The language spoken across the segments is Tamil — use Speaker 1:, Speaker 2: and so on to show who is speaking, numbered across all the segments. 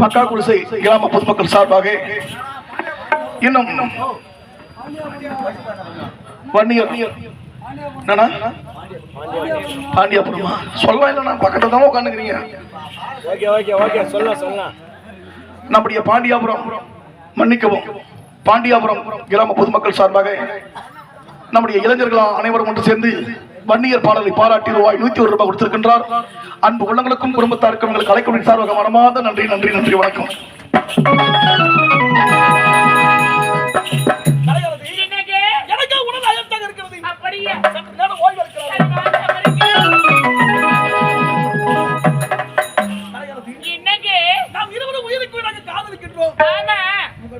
Speaker 1: பக்கா குடிசை கிராம பொதுமக்கள் சார்பாக இன்னும் வன்னியர். என்னன்னா பாண்டியாபுரமா? சொல்லலாம் இல்லைண்ணா. பக்கத்தில் தான் உட்காந்துக்கிறீங்க.
Speaker 2: ஓகே ஓகே
Speaker 1: நம்முடைய பாண்டியாபுரம் மன்னிக்கவும். பாண்டியாபுரம் கிராம பொதுமக்கள் சார்பாக நம்முடைய இளைஞர்கள் அனைவரும் ஒன்று சேர்ந்து வன்னியர் பாடலை பாராட்டி ரூபாய் நூத்தி ஒரு ரூபாய் கொடுத்திருக்கின்றார். அன்பு உள்ளங்களுக்கும் குடும்பத்தாருக்கும் எங்களுக்கு அலைக்கொடி சார்பாக மனமாத நன்றி நன்றி நன்றி வணக்கம்.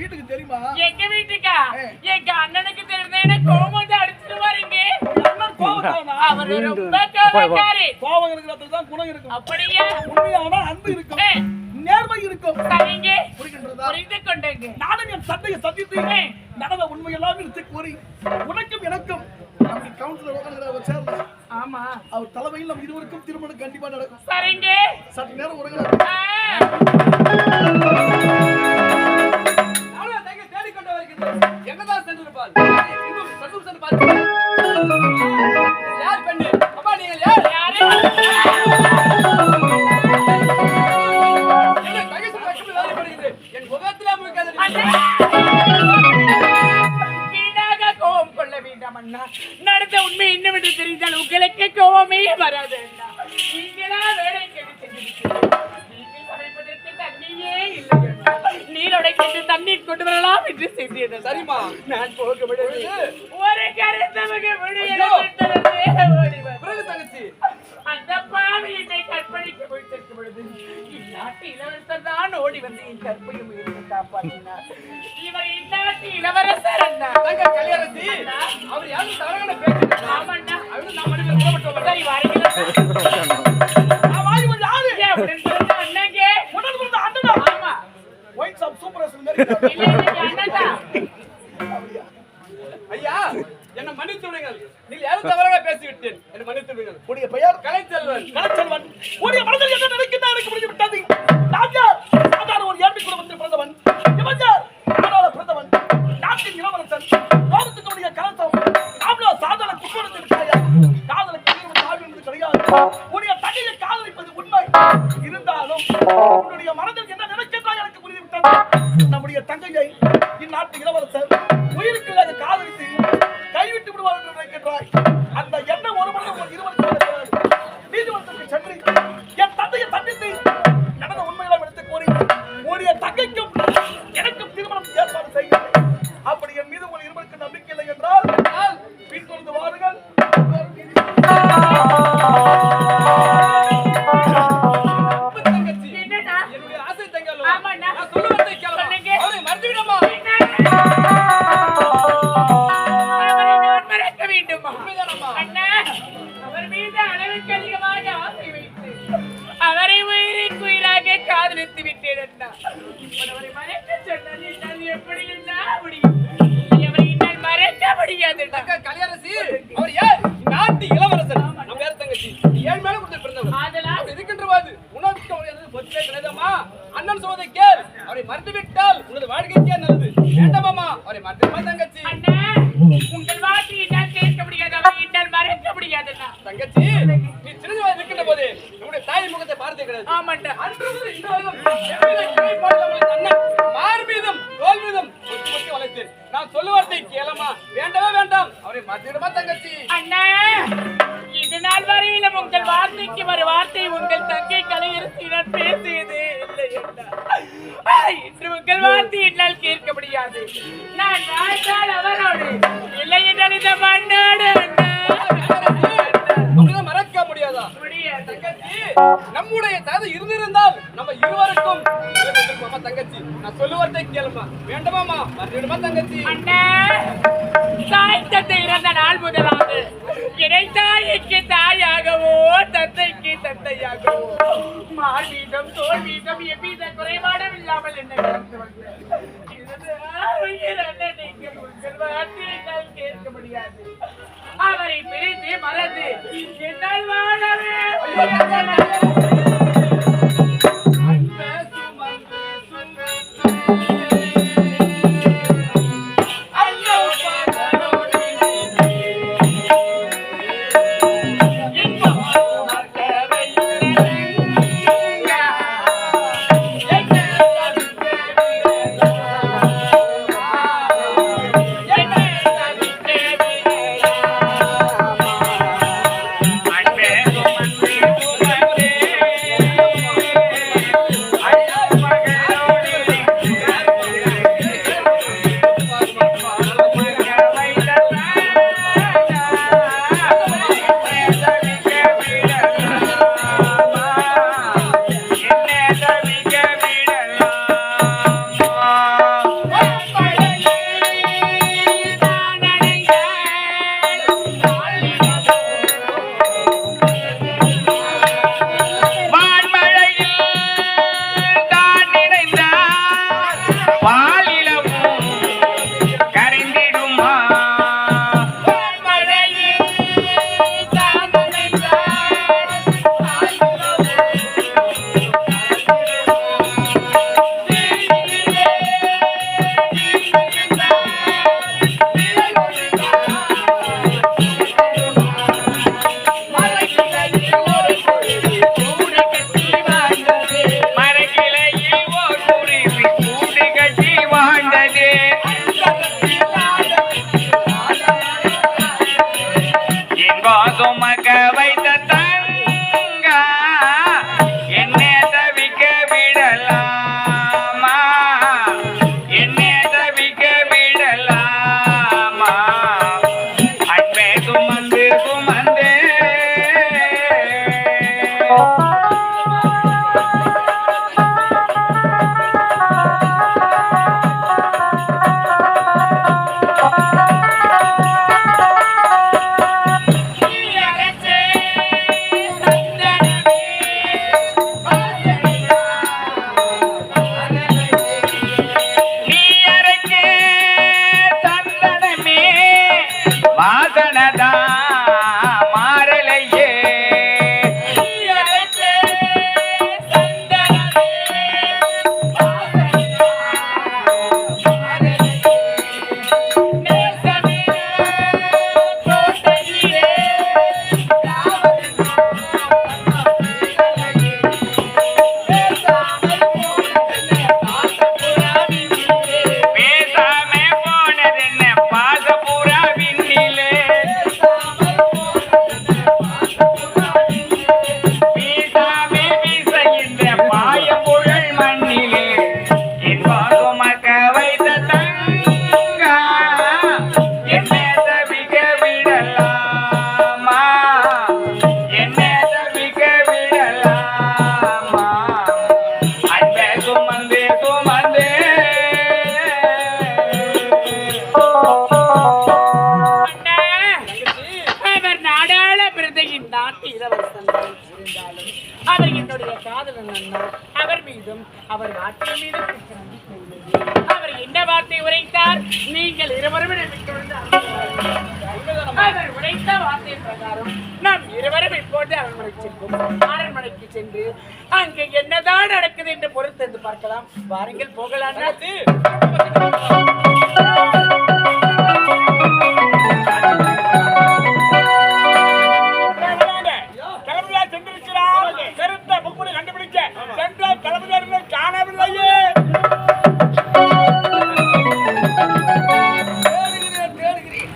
Speaker 3: வீட்டுக்கு தெரியுமா?
Speaker 4: எங்க வீட்டுக்கா? எங்க அண்ணனுக்கு
Speaker 3: தெரியுது
Speaker 4: அவர்
Speaker 3: கோபம் இருக்கிறதுக்கு தான் குணம் இருக்கும்.
Speaker 4: அப்படியே.
Speaker 3: உண்மையான அன்பு இருக்கும். நேர்மை இருக்கும்.
Speaker 4: சரிங்க. புரிந்து
Speaker 3: நானும் என் சந்தையை சந்தித்து நடந்த உண்மை எல்லாம் எடுத்து கூறி உனக்கும் எனக்கும் நம்ம கவுன்சிலர் உட்காந்துக்கிறவர்
Speaker 4: ஆமா.
Speaker 3: அவர் தலைமையில் நம்ம இருவருக்கும் திருமணம் கண்டிப்பா நடக்கும்.
Speaker 4: சரிங்க.
Speaker 3: சற்று நேரம் உறங்கலாம்
Speaker 4: கொண்டு வரலாம் என்று செய்தீர்கள்
Speaker 3: சரிம்மா.
Speaker 4: நான் போக அந்த பாவி என்னை கற்பழிக்க முடித்திருக்கும் பொழுது இளவரசர் தான் ஓடி வந்து என் கற்பனை உயிரை காப்பாற்றினார். இவர் இந்நாட்டு இளவரசர்
Speaker 3: தங்க கல்யாணத்தி அவர் யாரும் தவறான பேச்சு
Speaker 4: ஆமாண்டா
Speaker 3: அவரு நம்ம
Speaker 4: சரி
Speaker 3: இருந்தாலும் உன்னுடைய மனதில் என்ன நினைக்கின்றாய் எனக்கு புரிந்துவிட்டது? நம்முடைய தங்கையை
Speaker 4: முடியும் தான் முடியும் அவர்
Speaker 3: யார்? நாட்டு இளவரசர். நம்ம யார் தங்கச்சி. ஏழு
Speaker 4: மேல
Speaker 3: கொடுத்து பிறந்தவர். அதெல்லாம் இருக்கின்றவாது உணவுக்கு அவரது பொறுப்பே அண்ணன் சொல்வதை அவரை மறந்து உனது வாழ்க்கைக்கே நல்லது. வேண்டாமாமா அவரை மறந்துமா தங்கச்சி.
Speaker 4: அண்ணா வார்த்தைக்கு ஒரு வார்த்தை உங்கள் தங்கை கலையரசியிடம் பேசியதே இல்லை இன்று உங்கள் வார்த்தை என்னால் கேட்க முடியாது. நான் வாழ்ந்தால் அவரோடு இல்லை என்றால் இந்த மண்ணோடு
Speaker 3: மறக்க முடியாதா? நம்முடைய தது இருந்திருந்தால் நம்ம இருவருக்கும் தங்கச்சி நான் சொல்லுவார்த்தை கேளுமா? வேண்டாமாமா தங்கச்சி?
Speaker 4: அண்ணா தாய் தந்தை இறந்த நாள் முதலாக இடை தாயாகவோ தந்தைக்கு தந்தையாகவோ. மார் வீதம் தோல் வீதம் எவ்வித குறைபாடும் இல்லாமல் என்ன வளர்த்து வந்தேன். இதுதான் உயிர் உங்கள் வார்த்தையை என்னால் கேட்க முடியாது. அவரை பிரிந்து மறந்து என்னால் வாழவே அவர் அவர் என்ன வார்த்தை உரைத்தார்? நீங்கள் இருவரும் அவர் உரைத்த வார்த்தை பிரகாரம் நாம் இருவரும் இப்போது அரண்மனைக்கு செல்வோம். அரண்மனைக்கு சென்று அங்கு என்னதான் நடக்குது என்று பொறுத்திருந்து பார்க்கலாம். வாருங்கள் போகலாம்.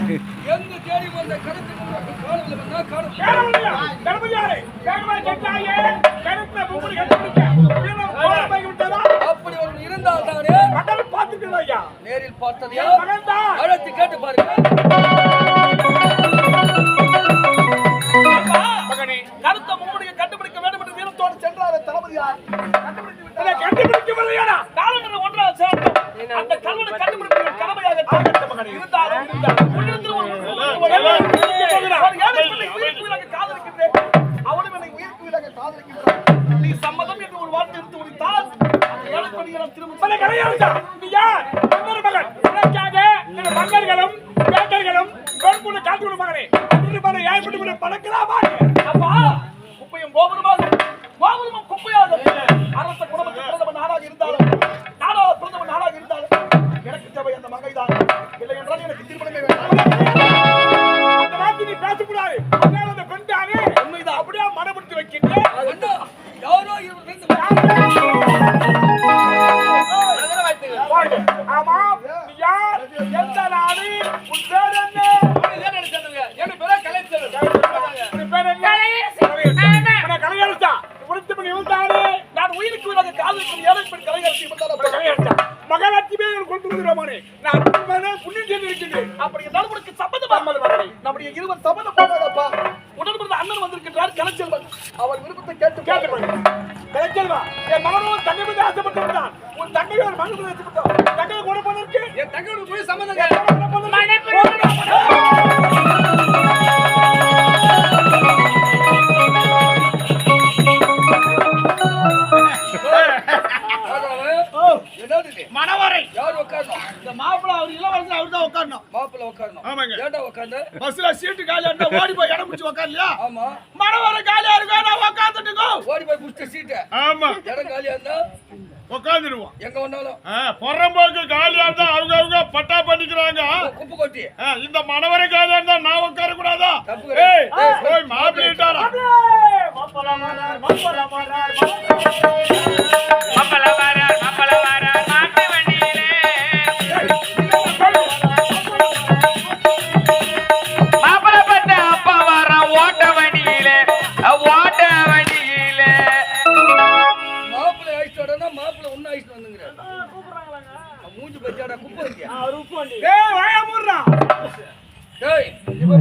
Speaker 3: எங்கு தேடி வந்த கருத்து
Speaker 1: கண்டுபிடிக்க. வீரன் கோலம்?
Speaker 3: அப்படி ஒருவன் இருந்தால் தானே? நேரில்
Speaker 1: மகன்தான்.
Speaker 3: அழைத்து கேட்டு பாருங்க
Speaker 1: மகனே,
Speaker 5: கருத்த மும்முடியை கண்டுபிடிக்க வேண்டும் என்று வீரத்தோடு சென்றார் தளபதியார் என்று ஒன்றாக சேர்ந்தோம். அந்த கல்வனை கண்டுபிடிக்கிற கடமையாக. இருந்தாலும் இருந்தாலும் உயிருக்கு உயிராக காதலிக்கும் ஏழை பெண் கலைஞர்
Speaker 1: இவன் கொண்டு வருகிறோமானே. நான் புண்ணியம் செய்திருக்கிறேன்.
Speaker 5: அப்படி என்றால் உனக்கு மகனே நம்முடைய இருவர் சம்மதம் போடாதப்பா உடன் பிறந்த அண்ணன் வந்திருக்கின்றார் கலைச்செல்வன் அவர் விருப்பத்தை கேட்டு
Speaker 1: கேட்டு. கலைச்செல்வா, என் மகனும் தங்கை மீது ஆசைப்பட்டிருந்தான். உன் தங்கை ஒரு மகன் ஆசைப்பட்டான். தங்கையை கொடுப்பதற்கு
Speaker 3: என் தங்களுக்கு போய் சம்மந்தங்க உட்காரணும்
Speaker 1: ஆமாங்க.
Speaker 3: ஏன்டா உட்கார்ந்து?
Speaker 1: பஸ்ல சீட்டு காலியா இருந்தா ஓடி போய் இடம் பிடிச்சு உட்கார்லையா?
Speaker 3: ஆமா.
Speaker 1: மணவரை காலியா இருக்கா? நான்
Speaker 3: ஓடி போய் புடிச்ச சீட்டு
Speaker 6: ஆமா.
Speaker 3: இடம் காலியா இருந்தா?
Speaker 6: உட்காந்துருவோம்
Speaker 3: எங்க வந்தாலும்.
Speaker 6: புறம்போக்கு காலியா இருந்தா அவங்க அவங்க பட்டா பண்ணிக்கிறாங்க.
Speaker 3: குப்பை கொட்டி.
Speaker 6: இந்த மணவரை காலியா இருந்தா நான் உட்கார கூடாதா போய்